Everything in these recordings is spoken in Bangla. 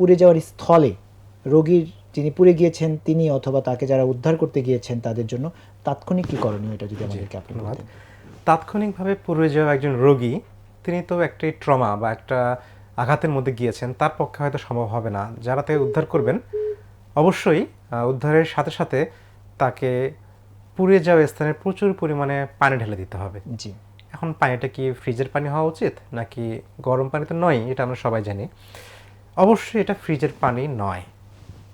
পুড়ে যাওয়ার স্থলে রোগীর যিনি পুড়ে গিয়েছেন তিনি অথবা তাকে যারা উদ্ধার করতে গিয়েছেন তাদের জন্য তাৎক্ষণিক কি করণীয় এটা যদি আমাদেরকে আপনি তাৎক্ষণিকভাবে পুড়ে যাওয়া একজন রোগী তিনি তো একটি ট্রমা বা একটা আঘাতের মধ্যে গিয়েছেন তার পক্ষে হয়তো সম্ভব হবে না। যারা তাকে উদ্ধার করবেন অবশ্যই উদ্ধারের সাথে সাথে তাকে পুড়ে যাওয়া স্থানে প্রচুর পরিমাণে পানি ঢেলে দিতে হবে। জি। এখন পানিটা কি ফ্রিজের পানি হওয়া উচিত নাকি গরম পানি তো নয় এটা আমরা সবাই জানি। অবশ্যই এটা ফ্রিজের পানি নয়।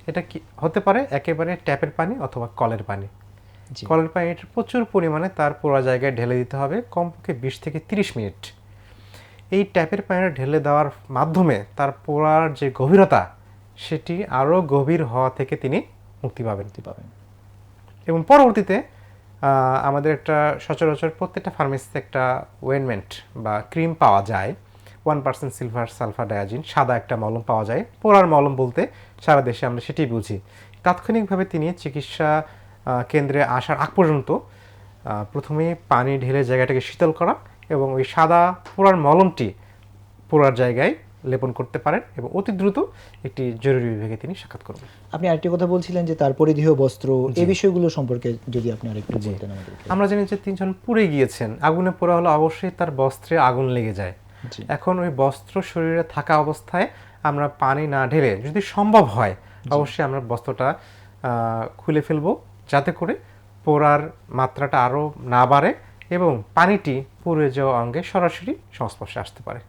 এটা কি হতে পারে একেবারে ট্যাপের পানি অথবা কলের পানি। কলের পানিটা প্রচুর পরিমাণে তার পোড়া জায়গায় ঢেলে দিতে হবে কমপক্ষে বিশ থেকে তিরিশ মিনিট। এই ট্যাপের পানিটা ঢেলে দেওয়ার মাধ্যমে তার পোড়ার যে গভীরতা সেটি আরও গভীর হওয়া থেকে তিনি মুক্তি পাবেন। পাবেন। এবং পরবর্তীতে আমাদের একটা সচরাচর প্রত্যেকটা ফার্মেসিতে একটা ওয়েনমেন্ট বা ক্রিম পাওয়া যায়। One percent silver sulphur diazine সাদা একটা মলম পাওয়া যায়। পোড়ার মলম বলতে সারা দেশে আমরা সেটি বুঝি। তাৎক্ষণিকভাবে তিনি চিকিৎসা কেন্দ্রে আসার আগ পর্যন্ত প্রথমে পানি ঢেলে জায়গাটাকে শীতল করা এবং ওই সাদা পোড়ার মলমটি পোড়ার জায়গায় লেপন করতে পারেন এবং অতি দ্রুত একটি জরুরি বিভাগে তিনি সাক্ষাৎ করবেন আপনি আরেকটি কথা বলছিলেন যে তার পরিধেয় বস্ত্র এই বিষয়গুলো সম্পর্কে যদি আপনি আরেকটু বলতেন আমরা জানি যে তিনজন পুড়ে গিয়েছেন। আগুনে পোড়া হলে অবশ্যই তার বস্ত্রে আগুন লেগে যায়। এখন ওই বস্ত্র শরীরে থাকা অবস্থায় আমরা পানি না ঢেলে যদি সম্ভব হয় অবশ্যই আমরা বস্ত্রটা খুলে ফেলব যাতে করে পোড়ার মাত্রাটা আরও না বাড়ে এবং পানিটি পুড়ে যাওয়া অঙ্গে সরাসরি সংস্পর্শে আসতে পারে।